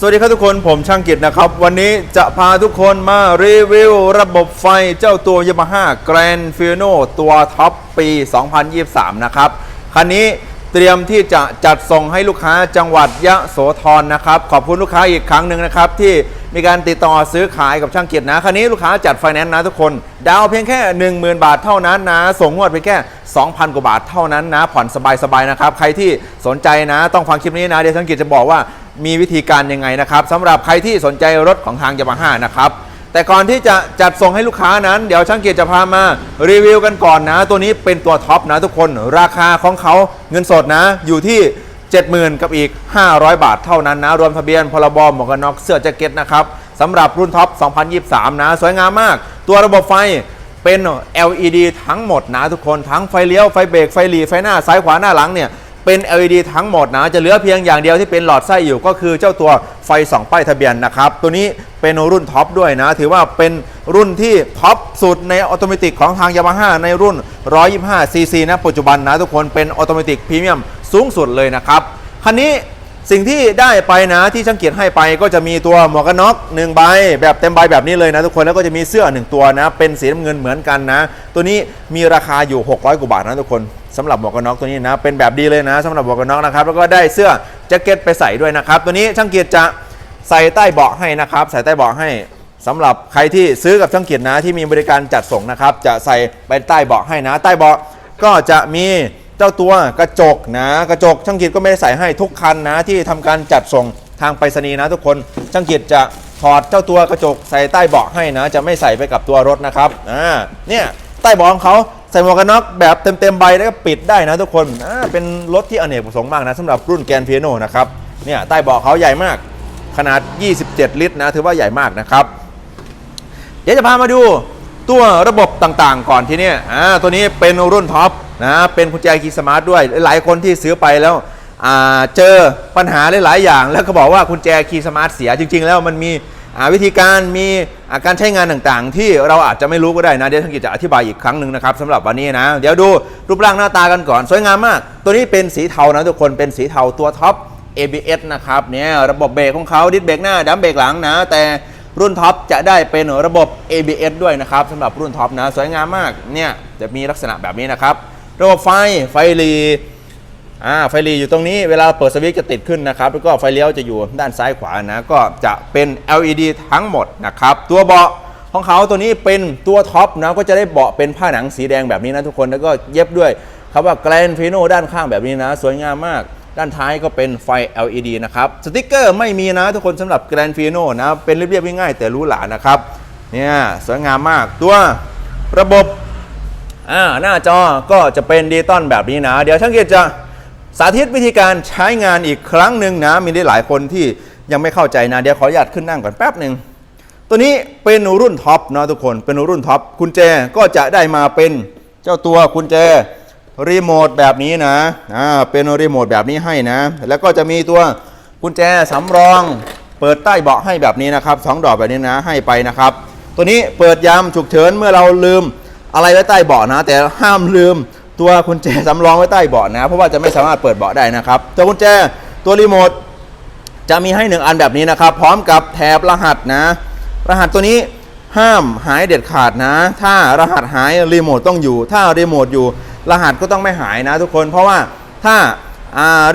สวัสดีครับทุกคนผมช่างกิจนะครับ วันนี้จะพาทุกคนมารีวิวระบบไฟเจ้าตัว Yamaha Grand f i n o ตัวท็อปปี 2023 นะครับ คันนี้เตรียมที่จะจัดส่งให้ลูกค้าจังหวัดยะโสธรนะครับ ขอบคุณลูกค้าอีกครั้งหนึ่งนะครับ ที่มีการติดต่อซื้อขายกับช่างกิจนะ คันนี้ลูกค้าจัดไฟแนนซ์นะทุกคน ดาวเพียงแค่ 10,000 บาทเท่านั้นนะ ส่งงวดเพียงแค่ 2,000 กว่าบาทเท่านั้นนะ ผ่อนสบายๆนะครับ ใครที่สนใจนะ ต้องฟังคลิปนี้นะ เดี๋ยวช่างกิจจะบอกว่า มีวิธีการยังไงนะครับสำหรับใครที่สนใจรถของทางยามาฮ่านะครับแต่ก่อนที่จะจัดส่งให้ลูกค้านั้นเดี๋ยวช่างเกียรติจะพามารีวิวกันก่อนนะ ตัวนี้เป็นตัวท็อปนะทุกคนราคาของเขาเงินสดนะอยู่ที่ 70,000 กับอีก 500 บาทเท่านั้นนะ รวมทะเบียนพรบหมวกกันน็อกเสื้อแจ็คเก็ตนะครับสำหรับรุ่นท็อป 2023 นะ สวยงามมาก ตัวระบบไฟเป็น LED ทั้งหมดนะทุกคนทั้งไฟเลี้ยวไฟเบรกไฟหลีไฟหน้าซ้ายขวาหน้าหลังเนี่ย เป็น LED ทั้งหมดนะจะเหลือเพียงอย่างเดียวที่เป็นหลอดไส้อยู่ก็คือเจ้าตัวไฟสองป้ายทะเบียนนะครับตัวนี้เป็นรุ่นท็อปด้วยนะ ถือว่าเป็นรุ่นที่ท็อปสุดในออโตเมติกของทางยามาฮ่าในรุ่น 125cc นะปัจจุบันนะทุกคนเป็นออโตเมติกพรีเมียมสูงสุดเลยนะครับคันนี้สิ่งที่ได้ไปนะที่ช่างเกียรติให้ไปก็จะมีตัวหมวกกันน็อกหนึ่งใบแบบเต็มใบแบบนี้เลยนะทุกคนแล้วก็จะมีเสื้อหนึ่งตัวนะ เป็นสีน้ำเงินเหมือนกันนะ ตัวนี้มีราคาอยู่ 600กว่าบาทนะทุกคน สำหรับหมวกกันน็อกตัวนี้นะ เป็นแบบดีเลยนะสำหรับหมวกกันน็อกนะครับ แล้วก็ได้เสื้อแจ็คเก็ตไปใส่ด้วยนะครับ ตัวนี้ช่างเกียรติจะใส่ใต้เบาะให้นะครับ ใส่ใต้เบาะให้สำหรับใครที่ซื้อกับช่างเกียรตินะที่มีบริการจัดส่งนะครับ จะใส่ไปใต้เบาะให้นะ ใต้เบาะก็จะมีเจ้าตัวกระจกนะ กระจกช่างกิจก็ไม่ได้ใส่ให้ทุกคันนะ ที่ทำการจัดส่งทางไปรษณีย์นะ ทุกคนช่างกิจจะถอดเจ้าตัวกระจกใส่ใต้เบาะให้นะ จะไม่ใส่ไปกับตัวรถนะครับอ่าเนี่ยใต้เบาะของเขา ใส่หมวกกันน็อกแบบเต็มๆใบแล้วก็ปิดได้นะทุกคนอ่าเป็นรถที่อเนกประสงค์มากนะสำหรับรุ่นแกนเพียโนนะครับเนี่ยใต้เบาะเขาใหญ่มากขนาด 27 ลิตรนะถือว่าใหญ่มากนะครับ เดี๋ยวจะพามาดูตัวระบบต่างๆ ก่อนทีเนี้ยอ่าตัวนี้เป็นรุ่นท็อปนะเป็นกุญแจคีย์สมาร์ทด้วย หลายคนที่ซื้อไปแล้วเจอปัญหาหลายๆอย่าง แล้วก็บอกว่ากุญแจคีย์สมาร์ทเสียจริง ๆ แล้วมันมี วิธีการมีาการใช้งานต่างๆ ที่เราอาจจะไม่รู้ก็ได้นะ เดี๋ยวทางกิจจะอธิบายอีกครั้งหนึ่งนะครับสำหรับวันนี้นะ เดี๋ยวดูรูปร่างหน้าตากันก่อน สวยงามมาก ตัวนี้เป็นสีเทานะทุกคนเป็นสีเทาตัวท็อป ABS นะครับเนี่ยระบบเบรกของเขาดิสเบรกหน้าดัมเบรกหลังนะ แต่รุ่นท็อปจะได้เป็นระบบ ABS ด้วยนะครับสำหรับรุ่นท็อปนะ สวยงามมากเนี่ยจะมีลักษณะแบบนี้นะครับ ระบบไฟไฟหลี อ่าไฟลีอยู่ตรงนี้เวลาเปิดสวิตช์จะติดขึ้นนะครับ แล้วก็ไฟเลี้ยวจะอยู่ด้านซ้ายขวานะก็จะเป็น LED ทั้งหมดนะครับ ตัวเบาะของเขาตัวนี้เป็นตัวท็อปนะก็จะได้เบาะเป็นผ้าหนังสีแดงแบบนี้นะทุกคนแล้วก็เย็บด้วยคำว่าแกรนฟิโนด้านข้างแบบนี้นะ สวยงามมาก ด้านท้ายก็เป็นไฟ LED นะครับสติกเกอร์ไม่มีนะทุกคนสำหรับ Grand f i n o นะเป็นเรียบๆง่ายๆแต่หรู้หลานะครับเนี่ยสวยงามมากตัวระบบอ่าหน้าจอก็จะเป็นดิจิตอลแบบนี้นะ เดี๋ยวช่างเกียรจะ สาธิตวิธีการใช้งานอีกครั้งหนึ่งนะมีได้หลายคนที่ยังไม่เข้าใจนะเดี๋ยวขออนุญาตขึ้นนั่งก่อนแป๊บหนึ่งตัวนี้เป็นรุ่นท็อปนะทุกคนเป็นรุ่นท็อปกุญแจก็จะได้มาเป็นเจ้าตัวกุญแจรีโมทแบบนี้นะอ่าเป็นรีโมทแบบนี้ให้นะ แล้วก็จะมีตัวกุญแจสำรอง เปิดใต้เบาะให้แบบนี้นะครับสองดอกแบบนี้นะให้ไปนะครับ ตัวนี้เปิดยามฉุกเฉินเมื่อเราลืมอะไรไว้ใต้เบาะนะ แต่ห้ามลืม ตัวกุญแจสำรองไว้ใต้เบาะนะ เพราะว่าจะไม่สามารถเปิดเบาะได้นะครับตัวกุญแจตัวรีโมทจะมีให้หนึ่งอันแบบนี้นะครับ พร้อมกับแถบรหัสนะ รหัสตัวนี้ห้ามหายเด็ดขาดนะ ถ้ารหัสหายรีโมทต้องอยู่ ถ้ารีโมทอยู่รหัสก็ต้องไม่หายนะทุกคน เพราะว่าถ้า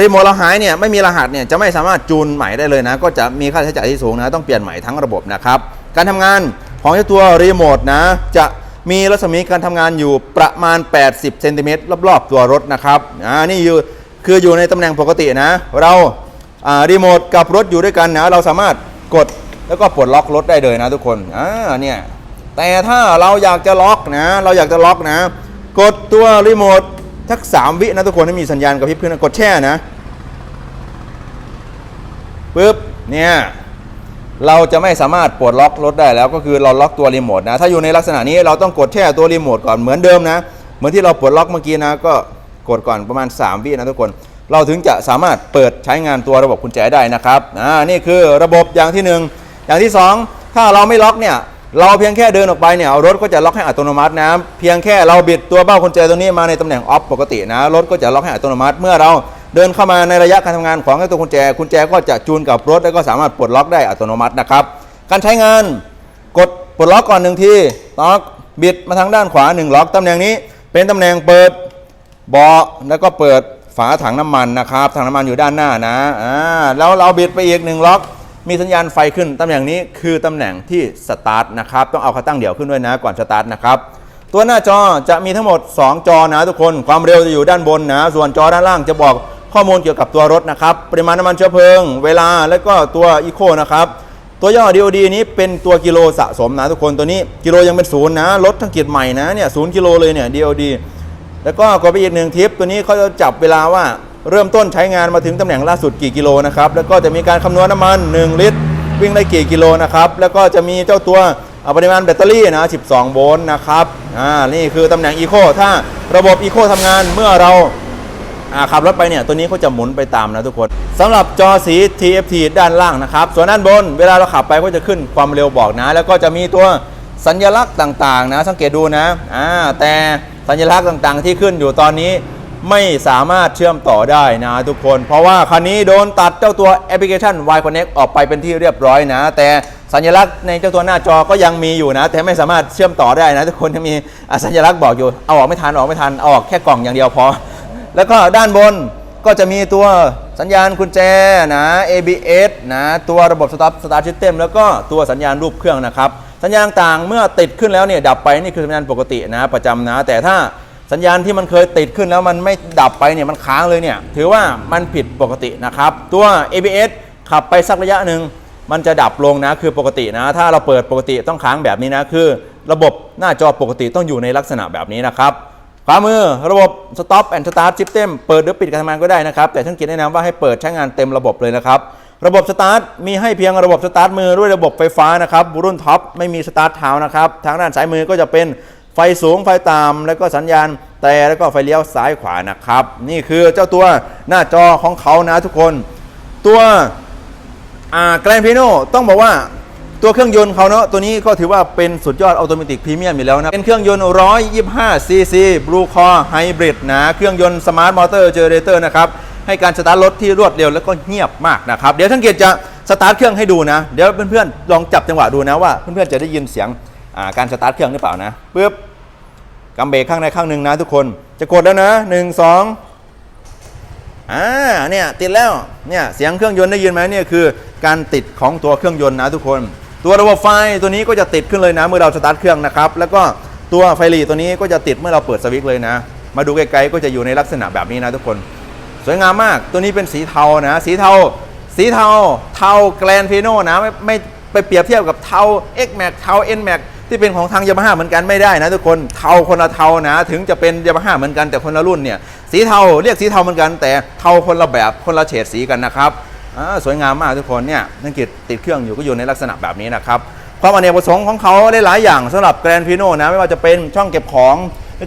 รีโมทเราหายเนี่ยไม่มีรหัสเนี่ยจะไม่สามารถจูนใหม่ได้เลยนะ ก็จะมีค่าใช้จ่ายที่สูงนะ ต้องเปลี่ยนใหม่ทั้งระบบนะครับ การทำงานของเจ้าตัวรีโมทนะจะ มีรัศมีการทำงานอยู่ประมาณ 80เซนติเมตรรอบๆตัวรถนะครับอ่านี่อยู่คืออยู่ในตำแหน่งปกตินะ เราอ่ารีโมทกับรถอยู่ด้วยกันนะ เราสามารถกดแล้วก็ปลดล็อกรถได้เลยนะทุกคนอ่าเนี่ยแต่ถ้าเราอยากจะล็อกนะ เราอยากจะล็อกนะ กดตัวรีโมททักสามวินะทุกคนให้มีสัญญาณกระพริบขึ้นนะกดแช่นะปึ๊บเนี่ย เราจะไม่สามารถปลดล็อกรถได้แล้วก็คือเราล็อกตัวรีโมทนะ ถ้าอยู่ในลักษณะนี้เราต้องกดแช่ตัวรีโมทก่อนเหมือนเดิมนะ เหมือนที่เราปลดล็อกเมื่อกี้นะ ก็กดก่อนประมาณ 3 วินะทุกคน เราถึงจะสามารถเปิดใช้งานตัวระบบกุญแจได้นะครับอ่านี่คือระบบอย่างที่หนึ่งอย่างที่สองถ้าเราไม่ล็อกเนี่ยเราเพียงแค่เดินออกไปเนี่ยรถก็จะล็อกให้อัตโนมัตินะเพียงแค่เราบิดตัวเบ้ากุญแจตรงนี้มาในตำแหน่งออฟปกตินะรถก็จะล็อกให้อัตโนมัติเมื่อเรา เดินเข้ามาในระยะการทำงานของตัวกุญแจกุญแจก็จะจูนกับรถ แล้วก็สามารถปลดล็อกได้อัตโนมัตินะครับ การใช้งานกดปลดล็อกก่อนหนึ่งทีล็อกบิดมาทางด้านขวาหนึ่งล็อกตำแหน่งนี้ เป็นตำแหน่งเปิดเบาะแล้วก็เปิดฝาถังน้ำมันนะครับถังน้ำมันอยู่ด้านหน้านะอ่าแล้วเราบิดไปอีกหนึ่งล็อก มีสัญญาณไฟขึ้นตำแหน่งนี้คือตำแหน่งที่สตาร์ทนะครับต้องเอาขาตั้งเดี่ยวขึ้นด้วยนะก่อนสตาร์ทนะครับตัวหน้าจอจะมีทั้งหมด 2 จอนะทุกคนความเร็วจะอยู่ด้านบนนะส่วนจอด้านล่างจะบอก ข้อมูลเกี่ยวกับตัวรถนะครับ ปริมาณน้ำมันเชื้อเพลิง เวลาแล้วก็ตัวอีโคนะครับ ตัวย่อ DOD นี้เป็นตัวกิโลสะสมนะทุกคนตัวนี้กิโลยังเป็นศูนย์นะรถทั้งเกียร์ใหม่นะเนี่ยศูนย์กิโลเลยเนี่ย DOD แล้วก็กดไปอีกหนึ่งทิปตัวนี้เขาจะจับเวลาว่าเริ่มต้นใช้งานมาถึงตำแหน่งล่าสุดกี่กิโลนะครับแล้วก็จะมีการคำนวณน้ำมัน 1 ลิตร วิ่งได้กี่กิโลนะครับแล้วก็จะมีเจ้าตัวอ่าปริมาณแบตเตอรี่นะ 12 โวลต์นะครับอ่านี่คือตำแหน่ง Eco ถ้าระบบ Eco ทำงานเมื่อเราอ่า ขับรถไปเนี่ยตัวนี้เขาจะหมุนไปตามนะทุกคนสำหรับจอสี TFT ด้านล่างนะครับ ส่วนด้านบนเวลาเราขับไปก็จะขึ้นความเร็วบอกนะ แล้วก็จะมีตัวสัญลักษณ์ต่างๆ นะ สังเกตดูนะอ่าแต่สัญลักษณ์ต่างๆ ที่ขึ้นอยู่ตอนนี้ไม่สามารถเชื่อมต่อได้นะทุกคน เพราะว่าคันนี้โดนตัดเจ้าตัวแอปพลิเคชัน Y Connect ออกไปเป็นที่เรียบร้อยนะ แต่สัญลักษณ์ในเจ้าตัวหน้าจอก็ยังมีอยู่นะ แต่ไม่สามารถเชื่อมต่อได้นะ ทุกคนยังมีสัญลักษณ์บอกอยู่เอาออกไม่ทันอออกไม่ทันเอาออกแค่กล่องอย่างเดียวพอ แล้วก็ด้านบนก็จะมีตัวสัญญาณกุญแจนะ ABS นะตัวระบบ Stop Start System แล้วก็ตัวสัญญาณรูปเครื่องนะครับ สัญญาณต่างเมื่อติดขึ้นแล้วเนี่ยดับไปนี่คือสัญญาณปกตินะประจำนะ แต่ถ้าสัญญาณที่มันเคยติดขึ้นแล้วมันไม่ดับไปเนี่ยมันค้างเลยเนี่ยถือว่ามันผิดปกตินะครับ ตัว ABS ขับไปสักระยะหนึ่งมันจะดับลงนะคือปกตินะ ถ้าเราเปิดปกติต้องค้างแบบนี้นะคือ ระบบหน้าจอปกติต้องอยู่ในลักษณะแบบนี้นะครับ ขวามือระบบ Stop and Start System เปิดหรือปิดการทำงานก็ได้นะครับ แต่ท่านกิจแนะนำว่าให้เปิดใช้งานเต็มระบบเลยนะครับ ระบบ Start มีให้เพียงระบบ Start มือด้วยระบบไฟฟ้านะครับรุ่นท็อปไม่มี Start เท้านะครับ ทางด้านซ้ายมือก็จะเป็นไฟสูงไฟต่ำแล้วก็สัญญาณ แต่แล้วก็ไฟเลี้ยวซ้ายขวานะครับ นี่คือเจ้าตัวหน้าจอของเขานะทุกคน ตัวอ่าแกรนพีโนต้องบอกว่า ตัวเครื่องยนต์เขาเนาะตัวนี้ก็ถือว่าเป็นสุดยอดออโตเมติกพรีเมียมอยู่แล้วนะ เป็นเครื่องยนต์ 125ซีซีบลูคอร์ไฮบริดนะ เครื่องยนต์สมาร์ทมอเตอร์เจเนเรเตอร์นะครับ ให้การสตาร์ทรถที่รวดเร็วแล้วก็เงียบมากนะครับ เดี๋ยวท่านเกียรติจะสตาร์ทเครื่องให้ดูนะ เดี๋ยวเพื่อนๆลองจับจังหวะดูนะว่าเพื่อนๆจะได้ยินเสียงการสตาร์ทเครื่องหรือเปล่านะปึ๊บกำเบรกข้างในข้างหนึ่งนะทุกคน จะกดแล้วนะหนึ่งสองอ่าเนี่ยติดแล้วเนี่ยเสียงเครื่องยนต์ได้ยินไหมเนี่ยคือการติดของตัวเครื่องยนต์นะทุกคน ตัวระบบไฟตัวนี้ก็จะติดขึ้นเลยนะ เมื่อเราสตาร์ทเครื่องนะครับ แล้วก็ตัวไฟหลีตัวนี้ก็จะติดเมื่อเราเปิดสวิตช์เลยนะ มาดูไกลๆก็จะอยู่ในลักษณะแบบนี้นะทุกคน สวยงามมาก ตัวนี้เป็นสีเทานะ สีเทา สีเทา เทาแกลนฟีโนนะไม่ไม่ไปเปรียบเทียบกับเทา X Max เทา N Max ที่เป็นของทางยามาฮ่าเหมือนกันไม่ได้นะทุกคน เทาคนละเทานะ ถึงจะเป็นยามาฮ่าเหมือนกันแต่คนละรุ่นเนี่ย สีเทาเรียกสีเทาเหมือนกัน แต่เทาคนละแบบคนละเฉดสีกันนะครับ สวยงามมากทุกคนเนี่ยนักกิจติดเครื่องอยู่ก็อยู่ในลักษณะแบบนี้นะครับความอเนกประสงค์ของเขาได้หลายอย่างสำหรับแกรนฟิโนนะไม่ว่าจะเป็นช่องเก็บของ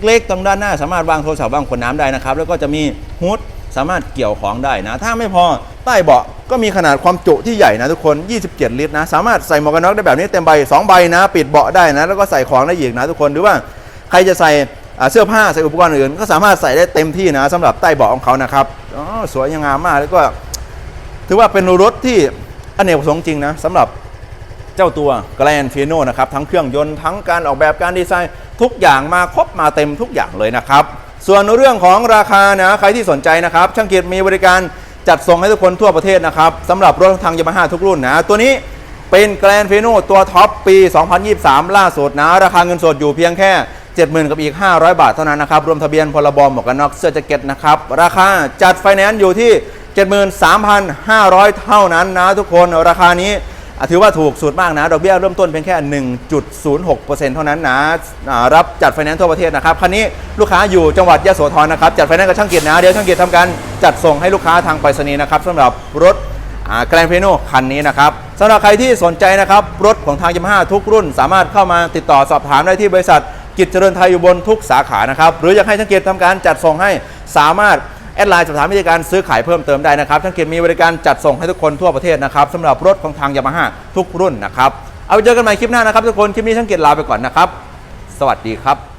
เล็กๆ ตรงด้านหน้าสามารถวางโทรศัพท์วางขวดน้ำได้นะครับ แล้วก็จะมีฮูดสามารถเกี่ยวของได้นะ ถ้าไม่พอใต้เบาะก็มีขนาดความจุที่ใหญ่นะทุกคน 27 ลิตรนะ สามารถใส่หมวกกันน็อกได้แบบนี้เต็มใบ 2 ใบนะ ปิดเบาะได้นะ แล้วก็ใส่ของได้อีกนะทุกคน หรือว่าใครจะใส่เสื้อผ้าใส่อุปกรณ์อื่น ก็สามารถใส่ได้เต็มที่นะสำหรับใต้เบาะของเขานะครับ อ๋อ สวยงามมาก แล้วก็ ถือว่าเป็นรถที่อเนกประสงค์จริงนะสำหรับเจ้าตัว Grand f i n o นะครับ ทั้งเครื่องยนต์ทั้งการออกแบบการดีไซน์ ทุกอย่างมาครบมาเต็มทุกอย่างเลยนะครับ ส่วนเรื่องของราคานะใครที่สนใจนะครับ ช่างเกียรติมีบริการจัดส่งให้ทุกคนทั่วประเทศนะครับสำหรับรถทางยามาฮ่าทุกรุ่นนะ ตัวนี้เป็น Grand f i n o ตัวท็อปปี 2023 ล่าสุดนะ ราคาเงินสดอยู่เพียงแค่ 70,000 กับอีก 500 บาทเท่านั้นนะครับ รวมทะเบียนพรบหมวกกันน็อกเสื้อแจ็คเก็ตนะครับ ราคาจัดไฟแนนซ์อยู่ที่ 73,500 เท่านั้นนะทุกคนราคานี้ถือว่าถูกสุดมากนะ ดอกเบี้ยเริ่มต้นเพียงแค่ 1.06%เท่านั้นนะรับจัดไฟแนนซ์ทั่วประเทศนะครับ คันนี้ลูกค้าอยู่จังหวัดยะโสธรนะครับ จัดไฟแนนซ์กับช่างเกียรตินะ เดี๋ยวช่างเกียรติทำการจัดส่งให้ลูกค้าทางไปรษณีย์นะครับสำหรับรถแกรนเพโนคันนี้นะครับสำหรับใครที่สนใจนะครับ รถของทางยามาฮ่าทุกรุ่น สามารถเข้ามาติดต่อสอบถามได้ที่บริษัทกิจเจริญไทยอยู่บนทุกสาขานะครับหรืออยากให้ช่างเกียรติทำการจัดส่งให้สามารถ แอดไลน์สอบถามวิธีการซื้อขายเพิ่มเติมได้นะครับทั้งเกียรติมีบริการจัดส่งให้ทุกคนทั่วประเทศนะครับสำหรับรถของทางยามาฮ่าทุกรุ่นนะครับเอาไปเจอกันใหม่คลิปหน้านะครับทุกคนคลิปนี้ทั้งเกียรติลาไปก่อนนะครับ สวัสดีครับ